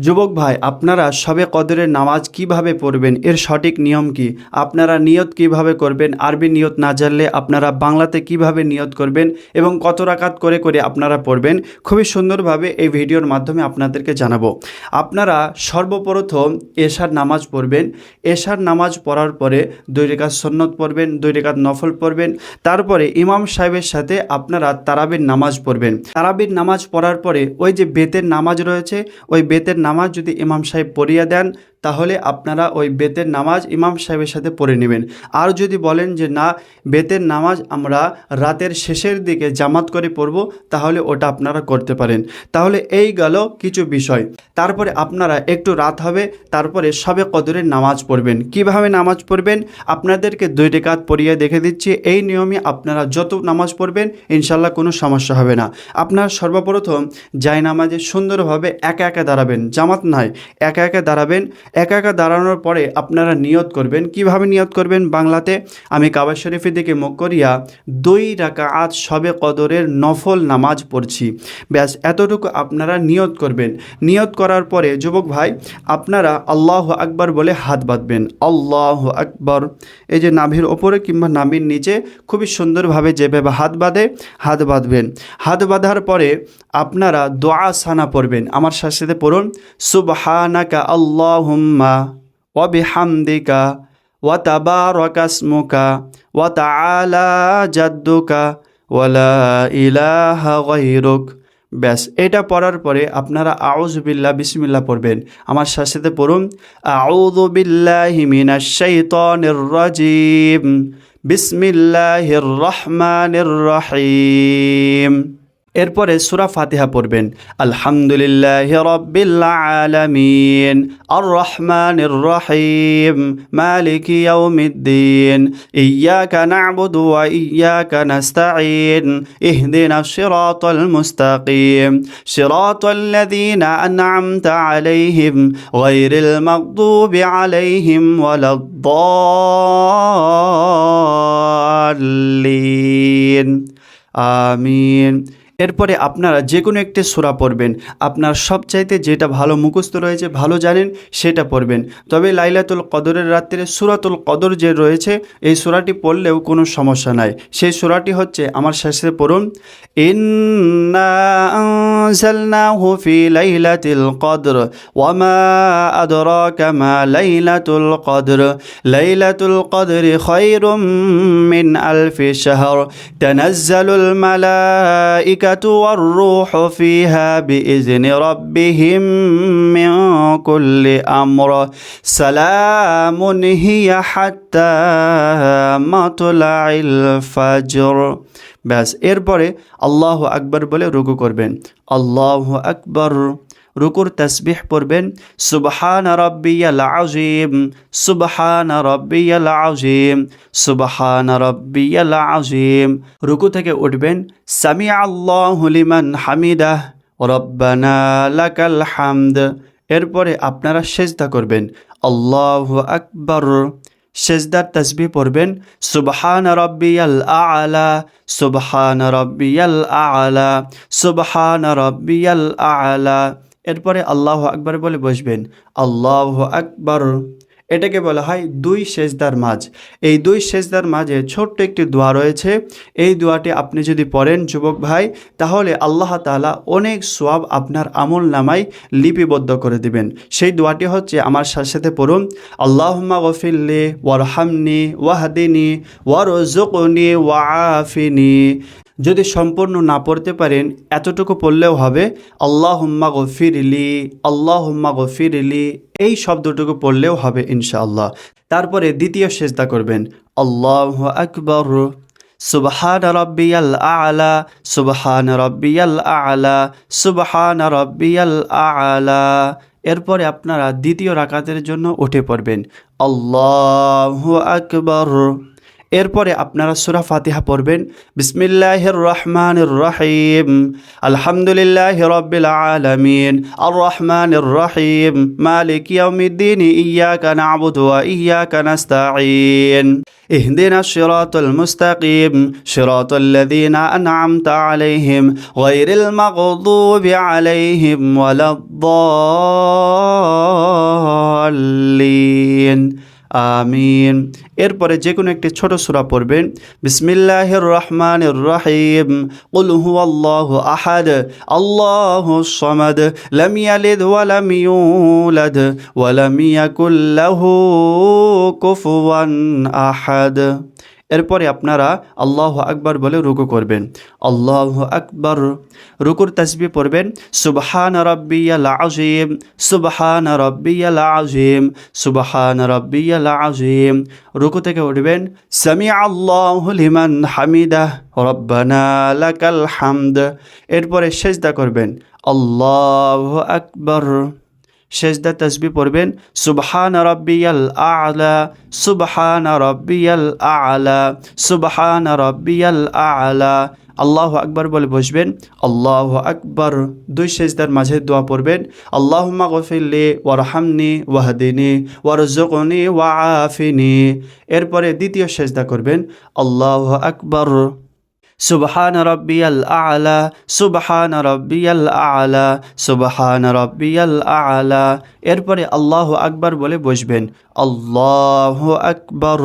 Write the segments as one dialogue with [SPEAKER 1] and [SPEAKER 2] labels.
[SPEAKER 1] যুবক ভাই, আপনারা সবে কদরের নামাজ কীভাবে পড়বেন? এর সঠিক নিয়ম কি? আপনারা নিয়ত কীভাবে করবেন? আরবি নিয়ত না জানলে আপনারা বাংলাতে কীভাবে নিয়ত করবেন? এবং কত রাকাত করে করে আপনারা পড়বেন? খুবই সুন্দরভাবে এই ভিডিওর মাধ্যমে আপনাদেরকে জানাব। আপনারা সর্বপ্রথম এশার নামাজ পড়বেন। এশার নামাজ পড়ার পরে দুই রেখাত সন্নত পড়বেন, দুই রেখাত নফল পড়বেন। তারপরে ইমাম সাহেবের সাথে আপনারা তারাবির নামাজ পড়বেন। তারাবির নামাজ পড়ার পরে ওই যে বেতের নামাজ রয়েছে, ওই বেতের নামাজ যদি ইমাম সাহেব পড়িয়ে দেন তাহলে আপনারা ওই বেতের নামাজ ইমাম সাহেবের সাথে পড়ে নেবেন। আর যদি বলেন যে, না, বেতের নামাজ আমরা রাতের শেষের দিকে জামাত করে পড়ব, তাহলে ওটা আপনারা করতে পারেন। তাহলে এই গেল কিছু বিষয়। তারপরে আপনারা একটু রাত হবে, তারপরে সবে কদরের নামাজ পড়বেন। কীভাবে নামাজ পড়বেন? আপনাদেরকে দুই রেখাত পড়িয়ে দেখে দিচ্ছি। এই নিয়মে আপনারা যত নামাজ পড়বেন ইনশাল্লাহ কোনো সমস্যা হবে না। আপনার সর্বপ্রথম জায় নামাজে সুন্দরভাবে একা একা দাঁড়াবেন। জামাত নাই, একা একা দাঁড়াবেন। একা একা দাঁড়ানোর পরে আপনারা নিয়ত করবেন। কীভাবে নিয়ত করবেন? বাংলাতে আমি কাবা শরীফের দিকে মুখ করিয়া দুই রাকাত সবে কদরের নফল নামাজ পড়ছি। ব্যাস, এতটুকু আপনারা নিয়ত করবেন। নিয়ত করার পরে, যুবক ভাই, আপনারা আল্লাহ আকবার বলে হাত বাঁধবেন। আল্লাহ আকবর। এই যে নাভির ওপরে কিংবা নাভির নিচে খুবই সুন্দরভাবে যেভাবে হাত বাঁধে, হাত বাঁধবেন। হাত বাঁধার পরে আপনারা দোয়া সানা পড়বেন। আমার সাথে সাথে পড়ুন, সুবহানাকা আল্লাহুম্মা ওয়া বিহামদিকা ওয়া তাবারাকা ইসমুকা ওয়া তাআলা জাদ্দুকা ওয়ালা ইলাহা গায়রুক ব্যাস, এটা পড়ার পরে আপনারা আউজ বিল্লাহ, বিসমিল্লাহ পড়বেন। আমার সাথে পড়ুন, আউযু বিল্লাহি মিনাশ শাইতানির রাজিম। বিসমিল্লাহির রহমানির রহিম। এরপরে সুরা ফাতিহা পড়বেন আলহামদুলিল্লাহ রব্বিল আলামিন আর রহমানির রহিম মালিক ইয়াউমিদ্দিন ইয়াকা না'বুদু ওয়া ইয়াকা নাস্তাঈন ইহদিনা সিরাতাল মুস্তাকিম সিরাতাল লাযীনা আন'আমতা আলাইহিম গায়রিল মাগদুবি আলাইহিম ওয়ালাদ-দাল্লিন আমিন এরপরে আপনারা যে কোনো একটি সোরা পড়বেন। আপনার সবচাইতে যেটা ভালো মুখস্থ রয়েছে, ভালো জানেন, সেটা পড়বেন। তবে লাইলাতুল কদরের রাত্রে সুরাতুল কদর যে রয়েছে, এই সোরাটি পড়লেও কোনো সমস্যা নাই। সেই সোরাটি হচ্ছে আমার শেষে পড়ুন। লাইলাতিল কদর মালাইকা والروح فيها بإذن ربهم من كل أمر سلام هي حتى مطلع الفجر ব্যাস এরপরে আল্লাহ আকবর বলে রুকু করবেন আল্লাহ আকবর রুকুর তসবিহ পড়বেন, সুবহান রব্বিয়াল আজিম সুবহান রব্বিয়াল আজিম সুবহান রব্বিয়াল আজিম রুকু থেকে উঠবেন সামি আল্লাহু লিমান হামিদাহ, রব্বানা লাকাল হামদ। এরপরে আপনারা সেজদা করবেন, আল্লাহু আকবর। সেজদার তসবি পড়বেন, সুবহান রব্বিয়াল আলা, সুবহান রব্বিয়াল আলা, সুবহান রব্বিয়াল আলা। এরপরে আল্লাহ আকবর বলে বসবেন, আল্লাহ আকবর। এটাকে বলা হয় দুই সেজদার মাঝ। এই দুই সেজদার মাঝে ছোট্ট একটি দোয়া রয়েছে। এই দোয়াটি আপনি যদি পড়েন, যুবক ভাই, তাহলে আল্লাহ তালা অনেক সোয়াব আপনার আমল নামায় লিপিবদ্ধ করে দিবেন। সেই দোয়াটি হচ্ছে আমার সাথে সাথে পড়ুন, আল্লাহম্মা গফিল্লি ওয়ারহামনি ওয়াহাদিনী ওয়ারজুকনি ওয়াফিনি যদি সম্পূর্ণ না পড়তে পারেন, এতটুকু পড়লেও হবে আল্লাহ হুম্মা গফির ইলি আল্লাহ হুম্মা গফির ইলি এই শব্দটুকু পড়লেও হবে ইনশাআল্লাহ। তারপরে দ্বিতীয় সেজদা করবেন, আল্লাহ আকবর সুবহান রব্বিয়াল আলা সুবহান রব্বিয়াল আলা সুবহান রব্বিয়াল আলা এরপরে আপনারা দ্বিতীয় রাকাতের জন্য উঠে পড়বেন, আল্লাহ আকবর এরপরে আপনারা সুরা ফাতিহা পড়বেন বিসমিল্লাহির রহমানির রহিম আলহামদুলিল্লাহি রাব্বিল আলামিন আর রহমানির রহিম মালিক ইয়াউমিদ্দিন ইয়াকা না'বুদু ওয়া ইয়াকা নাস্তাঈন اهدنا الصراط المستقيم صراط الذين أنعمت عليهم غير المغضوب عليهم ولا الضالين আমিন। এরপরে যে কোনো একটি ছোট সুরা পড়বেন। বিসমিল্লাহির রহমানির রহিম কুল হুয়াল্লাহু আহাদ। আল্লাহুস সামাদ। লাম ইয়ালিদ ওয়া লাম ইউলাদ। ওয়া লাম ইয়াকুল লাহু কুফুয়ান আহাদ। এরপরে আপনারা আল্লাহ আকবার বলে রুকু করবেন। আল্লাহ আকবর রুকুর তসবি পড়বেন। সুবহান রব্বিয়াল আজিম সুবহান রব্বিয়াল আজিম সুবহান রব্বিয়াল আজিম রুকু থেকে উঠবেন। সামি আল্লাহ লিমান হামিদাহ, রব্বানা লাকাল হামদ। এরপরে সেজদা করবেন। আল্লাহ আকবার। সেজদা তসবি পড়বেন। সুবহান রব্বিয়াল আলা, সুবহান রব্বিয়াল আলা, সুবহান রব্বিয়াল আলা। আল্লাহ আকবার বলে বসবেন। আল্লাহ আকবার। দুই সেজদার মাঝে দোয়া পড়বেন। আল্লাহুম্মা গফিরলি ওয়ারহামনি ওয়াহদিনি ওয়ারজুকনি ওয়াআফিনি। এরপরে দ্বিতীয় সেজদা করবেন। আল্লাহ আকবার। সুবহান রব্বিয়াল আলা, সুবহান রব্বিয়াল আলা, সুবহান রব্বিয়াল আলা। এরপরে আল্লাহ আকবার বলে বসবেন, আল্লাহ আকবার।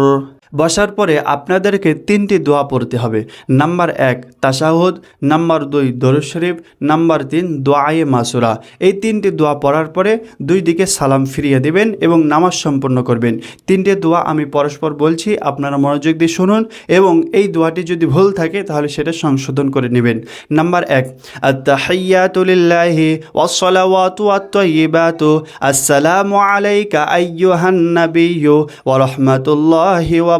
[SPEAKER 1] বসার পরে আপনাদেরকে তিনটি দোয়া পড়তে হবে। নাম্বার এক তাসাহুদ নাম্বার দুই, দরুদ শরীফ। নাম্বার তিন দোয়ায়ে মাসুরা। এই তিনটি দোয়া পড়ার পরে দুই দিকে সালাম ফিরিয়ে দেবেন এবং নামাজ সম্পন্ন করবেন। তিনটে দোয়া আমি পরস্পর বলছি, আপনারা মনোযোগ দিয়ে শুনুন এবং এই দোয়াটি যদি ভুল থাকে তাহলে সেটা সংশোধন করে নেবেন। নাম্বার এক আত্তাহিয়াতুলিল্লাহি আসসালামু আলাইকা আইয়ুহান নাবিয়্যু ওয়া রাহমাতুল্লাহি ওয়া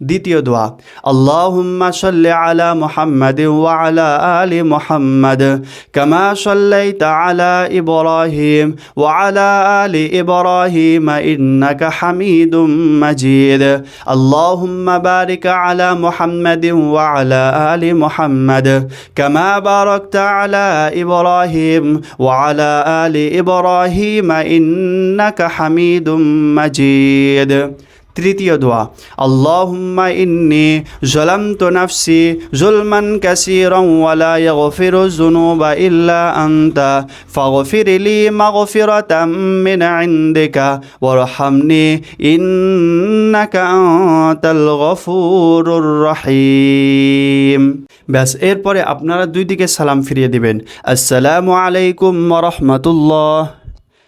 [SPEAKER 1] দ্বিতীয় দোয়া, আল্লাহুম্মা সাল্লি আলা মুহাম্মাদ ওয়া আলা আলি মুহাম্মাদ কামা সাল্লাইতা আলা ইব্রাহিম ওয়া আলা আলি ইব্রাহিম ইন্নাকা হামিদুম মাজিদ। আল্লাহুম্মা বারিক আলা মুহাম্মাদ ওয়া আলা আলি মুহাম্মাদ কামা বারাকতা আলা ইব্রাহিম ওয়া আলা আলি ইব্রাহিম ইন্নাকা হামিদুম মাজিদ। তৃতীয় দোয়া, আল্লাহুম্মা ইন্নি জলামতু নাফসি জুলমান কাসীরান ওয়ালা ইয়াগফিরু যুনুবা ইল্লা আনতা, ফাগফির লি মাগফিরাতাম মিন ইনদিকা, ওয়ারহামনি ইন্নাকা আনতাল গফুরুর রহিম। ব্যাস, এরপরে আপনারা দুই দিকে সালাম ফিরিয়ে দিবেন। আসসালামু আলাইকুম ওয়া রাহমাতুল্লাহ।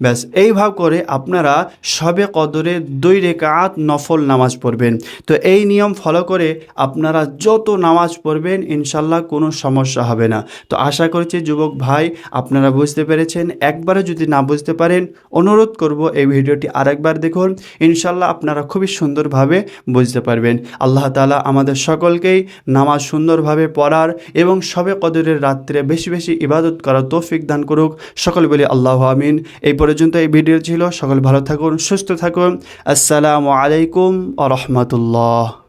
[SPEAKER 1] ব্যাস এইভাবে করে আপনারা সবে কদরে দুই রেকাত নফল নামাজ পড়বেন। তো এই নিয়ম ফলো করে আপনারা যত নামাজ পড়বেন, ইনশাল্লাহ কোনো সমস্যা হবে না। তো আশা করছি যুবক ভাই, আপনারা বুঝতে পেরেছেন। একবারে যদি না বুঝতে পারেন, অনুরোধ করব এই ভিডিওটি আরেকবার দেখুন। ইনশাল্লাহ আপনারা খুবই সুন্দরভাবে বুঝতে পারবেন। আল্লাহ তালা আমাদের সকলকেই নামাজ সুন্দরভাবে পড়ার এবং সবে কদরের রাত্রে বেশি বেশি ইবাদত করার তৌফিক দান করুক। সকল বলি আল্লাহ আমিন। এই পর্যন্ত এই ভিডিও ছিল। সকল ভালো থাকুন সুস্থ থাকুন। আসসালামু আলাইকুম আ রহমতুল্লাহ।